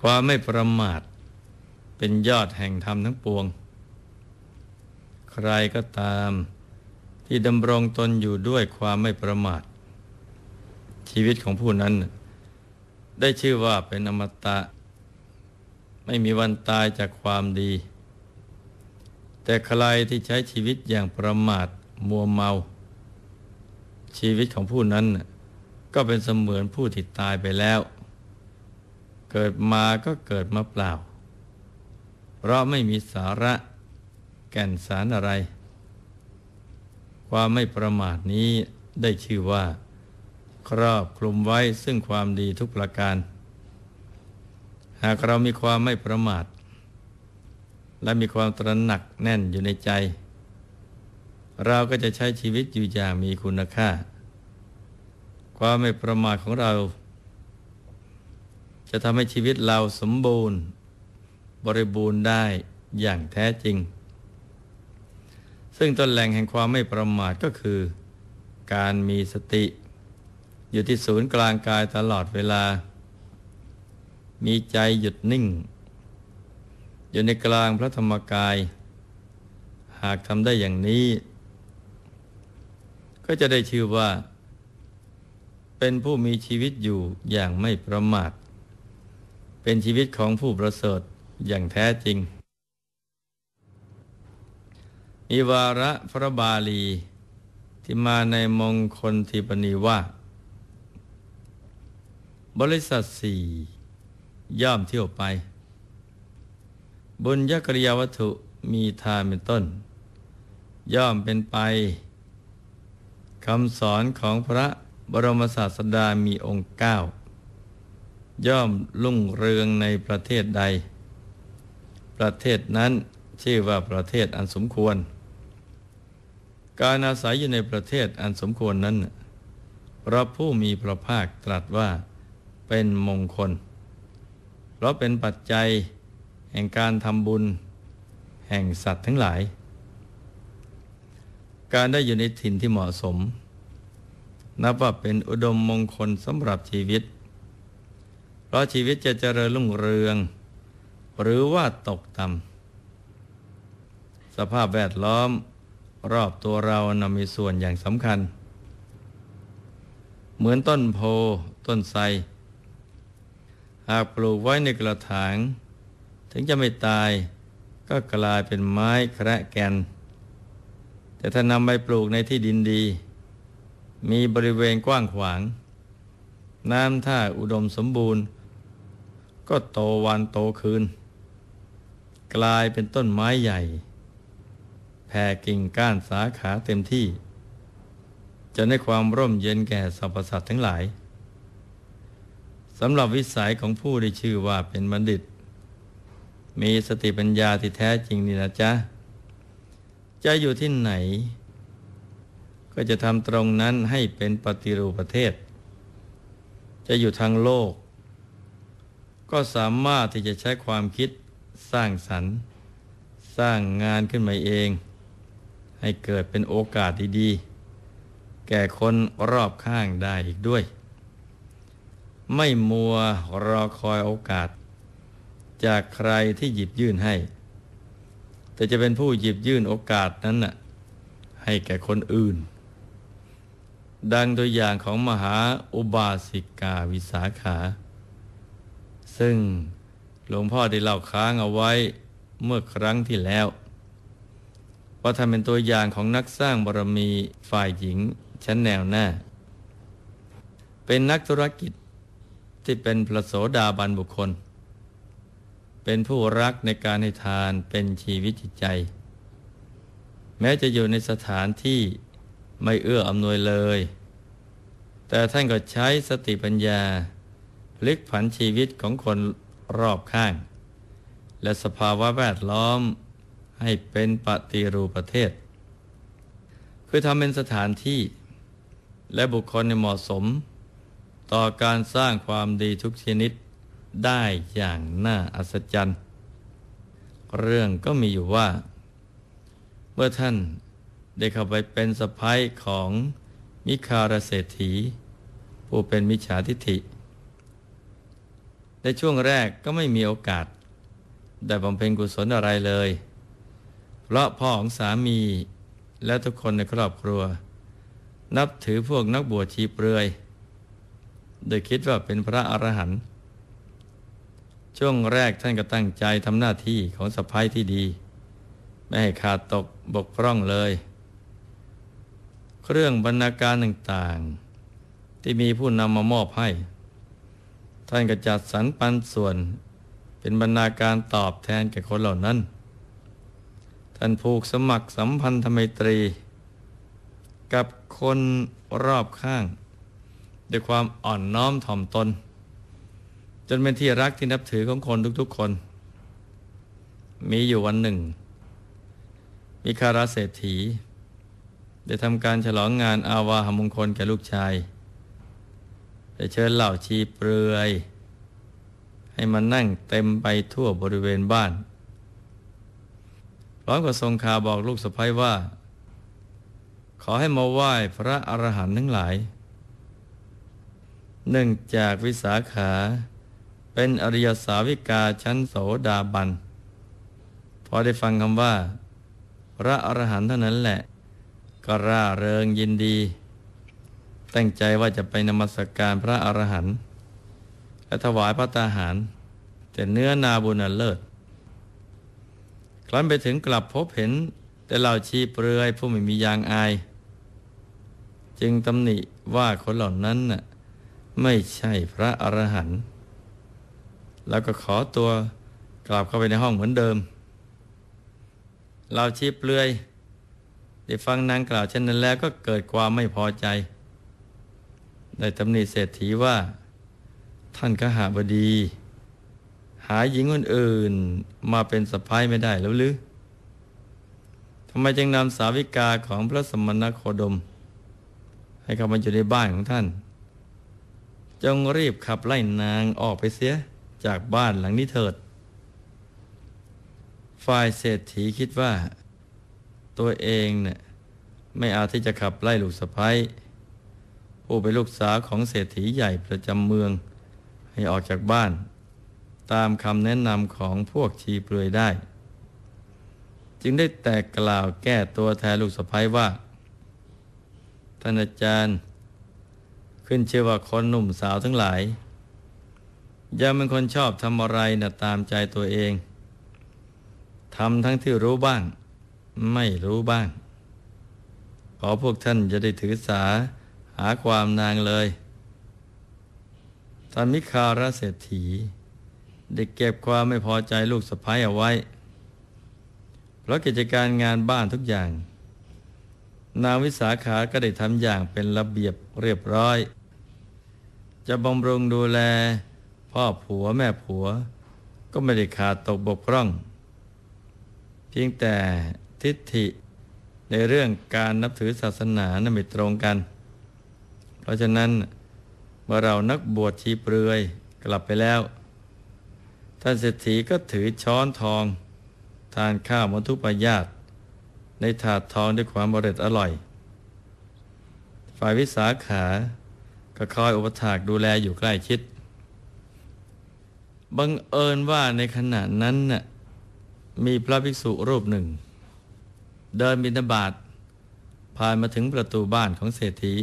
ความไม่ประมาทเป็นยอดแห่งธรรมทั้งปวง ใครก็ตามที่ดำรงตนอยู่ด้วยความไม่ประมาท ชีวิตของผู้นั้น ได้ชื่อว่าเป็นอมตะ ไม่มีวันตายจากความดี แต่ใครที่ใช้ชีวิตอย่างประมาทมัวเมา ชีวิตของผู้นั้นก็เป็นเสมือนผู้ที่ตายไปแล้ว เกิดมาก็เกิดมาเปล่า เพราะไม่มีสาระแก่นสารอะไร ความไม่ประมาทนี้ได้ชื่อว่า ครอบคลุมไว้ซึ่งความดีทุกประการ หากเรามีความไม่ประมาท และมีความตระหนักแน่นอยู่ในใจ เราก็จะใช้ชีวิตอยู่อย่างมีคุณค่า ความไม่ประมาทของเรา จะทำให้ชีวิตเราสมบูรณ์ บริบูรณ์ได้อย่างแท้จริง ซึ่งต้นแหล่งแห่งความไม่ประมาทก็คือ การมีสติ อยู่ที่ศูนย์กลางกายตลอดเวลา มีใจหยุดนิ่ง อยู่ในกลางพระธรรมกาย หากทำได้อย่างนี้ ก็จะได้ชื่อว่า เป็นผู้มีชีวิตอยู่อย่างไม่ประมาท เป็นชีวิตของผู้ประเสริฐอย่างแท้จริง มีวาระพระบาลีที่มาในมงคลทีปณีว่า บริษัทสี่ย่อมเที่ยวไป บุญยกริยาวัตถุมีทานเป็นต้น ย่อมเป็นไปคำสอนของพระบรมศาสดามีองค์เก้า ย่อมลุ่งเรืองในประเทศใด ประเทศนั้นชื่อว่าประเทศอันสมควร การอาศัยอยู่ในประเทศอันสมควรนั้น พระผู้มีพระภาคตรัสว่าเป็นมงคล เพราะเป็นปัจจัยแห่งการทำบุญ แห่งสัตว์ทั้งหลาย การได้อยู่ในถิ่นที่เหมาะสม นับว่าเป็นอุดมมงคลสำหรับชีวิต เพราะชีวิตจะเจริญรุ่งเรือง หรือว่าตกต่ำสภาพแวดล้อมรอบตัวเรานำมีส่วนอย่างสำคัญ เหมือนต้นโพต้นไทรหากปลูกไว้ในกระถาง ถึงจะไม่ตายก็กลายเป็นไม้แคระแกน แต่ถ้านำไปปลูกในที่ดินดี มีบริเวณกว้างขวาง น้ำท่าอุดมสมบูรณ์ ก็โตวันโตคืน กลายเป็นต้นไม้ใหญ่ แผ่กิ่งก้านสาขาเต็มที่ จะได้ความร่มเย็นแก่สรรพสัตว์ทั้งหลายสำหรับวิสัยของผู้ได้ชื่อว่าเป็นบัณฑิต มีสติปัญญาที่แท้จริงนี่นะจ๊ะ จะอยู่ที่ไหน ก็จะทำตรงนั้นให้เป็นปฏิรูปประเทศ จะอยู่ทางโลก ก็สามารถที่จะใช้ความคิดสร้างสรรค์ สร้างงานขึ้นมาเอง ให้เกิดเป็นโอกาสดีๆ แก่คนรอบข้างได้อีกด้วย ไม่มัวรอคอยโอกาส จากใครที่หยิบยื่นให้ แต่จะเป็นผู้หยิบยื่นโอกาสนั้นน่ะให้แก่คนอื่น ดังตัวอย่างของมหาอุบาสิกาวิสาขา ซึ่งหลวงพ่อได้เล่าค้างเอาไว้เมื่อครั้งที่แล้ว ว่าทำเป็นตัวอย่างของนักสร้างบารมีฝ่ายหญิงชั้นแนวหน้า เป็นนักธุรกิจที่เป็นพระโสดาบันบุคคล เป็นผู้รักในการให้ทานเป็นชีวิตจิตใจ แม้จะอยู่ในสถานที่ไม่เอื้ออำนวยเลย แต่ท่านก็ใช้สติปัญญา พลิกผันชีวิตของคนรอบข้าง และสภาวะแวดล้อมให้เป็นปฏิรูปประเทศ คือทำเป็นสถานที่ และบุคคลในเหมาะสม ต่อการสร้างความดีทุกชนิดได้อย่างน่าอัศจรรย์ เรื่องก็มีอยู่ว่า เมื่อท่านได้เข้าไปเป็นสะพ้ายของมิคารเศรษฐี ผู้เป็นมิจฉาทิฐิ ในช่วงแรกก็ไม่มีโอกาส ได้บำเพ็ญกุศลอะไรเลย เพราะพ่อของสามีและทุกคนในครอบครัว นับถือพวกนักบวชชีเปลือย โดยคิดว่าเป็นพระอรหันต์ช่วงแรกท่านก็ตั้งใจทำหน้าที่ของสะพ้ายที่ดี ไม่ให้ขาดตกบกพร่องเลย เครื่องบรรณาการต่างๆ ที่มีผู้นำมามอบให้ ท่านก็จัดสรรปันส่วน เป็นบรรณาการตอบแทนแก่คนเหล่านั้น ท่านผูกสมัครสัมพันธไมตรี กับคนรอบข้าง ด้วยความอ่อนน้อมถ่อมตน จนเป็นที่รักที่นับถือของคนทุกๆคน มีอยู่วันหนึ่ง มีคาราเศรษฐี ได้ทำการฉลองงานอาวาหมงคลแก่ลูกชาย ได้เชิญเหล่าชีเปลือย ให้มานั่งเต็มไปทั่วบริเวณบ้าน พร้อมกับทรงคาบอกลูกสะพ้ยว่า ขอให้มาไหว้พระอรหันต์ทั้งหลาย เนื่องจากวิสาขาเป็นอริยสาวิกาชั้นโสดาบัน พอได้ฟังคำว่า พระอรหันต์เท่านั้นแหละ ก็ร่าเริงยินดี ตั้งใจว่าจะไปนมัสกการพระอรหันต์และถวายพระตาหาร แต่เนื้อนาบุญเลิศ ครั้นไปถึงกลับพบเห็น แต่เหล่าชีเปลือยผู้ไม่มียางอาย จึงตำหนิว่าคนเหล่านั้นน่ะไม่ใช่พระอรหันต์แล้วก็ขอตัวกลับเข้าไปในห้องเหมือนเดิม เราชีเปลือยได้ฟังนางกล่าวเช่นนั้นแล้วก็เกิดความไม่พอใจ ได้ตำหนิเศรษฐีว่า ท่านขหาบดี หาหญิงคนอื่นมาเป็นสะพ้ายไม่ได้แล้วหรือทำไมจึงนำสาวิกาของพระสมณโคดม ให้เข้ามาอยู่ในบ้านของท่าน จงรีบขับไล่นางออกไปเสียจากบ้านหลังนี้เถิด ฝ่ายเศรษฐีคิดว่า ตัวเองเนี่ยไม่อาจที่จะขับไล่ลูกสะพ้าย ผู้เป็นลูกสาวของเศรษฐีใหญ่ประจำเมือง ให้ออกจากบ้าน ตามคำแนะนำของพวกชีเปลือยได้ จึงได้แตกกล่าวแก้ตัวแทนลูกสะพ้ายว่า ท่านอาจารย์ ขึ้นเชื่อว่าคนหนุ่มสาวทั้งหลายยังเป็นคนชอบทำอะไรนะตามใจตัวเองทำทั้งที่รู้บ้าง ไม่รู้บ้าง ขอพวกท่านจะได้ถือสา หาความนางเลยท่านมิคาราเศรษฐี ได้เก็บความไม่พอใจลูกสะพ้ายเอาไว้ เพราะกิจการงานบ้านทุกอย่าง นางวิสาขาก็ได้ทำอย่างเป็นระเบียบเรียบร้อย จะบำรุงดูแล พ่อผัวแม่ผัว ก็ไม่ได้ขาดตกบกพร่อง เพียงแต่ทิฏฐิในเรื่องการนับถือศาสนานั้นไม่ตรงกัน ราะฉะนั้นเมื่อเรานักบวชชีเปลือยกลับไปแล้ว ท่านเศรษฐีก็ถือช้อนทอง ทานข้าวมทุปายาตในถาดทองด้วยความบริสุทธิ์อร่อย ฝ่ายวิสาขาก็คอยอุปถากดูแลอยู่ใกล้ชิด บังเอิญว่าในขณะนั้นน่ะมีพระภิกษุรูปหนึ่ง เดินบิณฑบาตผ่านมาถึงประตูบ้านของเศรษฐี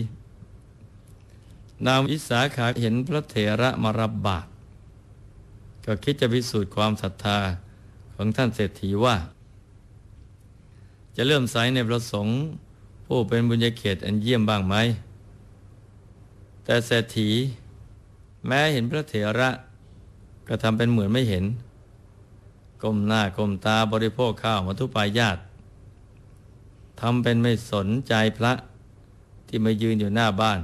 นางวิสาขาเห็นพระเถระมารับบาตรก็คิดจะพิสูจน์ความศรัทธาของท่านเศรษฐีว่า จะเลื่มใสในประสงค์ ผู้เป็นบุญญาเขตอันเยี่ยมบ้างไหม แต่เศรษฐี แม้เห็นพระเถระก็ทำเป็นเหมือนไม่เห็นก้มหน้าก้มตาบริโภคข้าวมาทุปายาตทำเป็นไม่สนใจพระที่มายืนอยู่หน้าบ้าน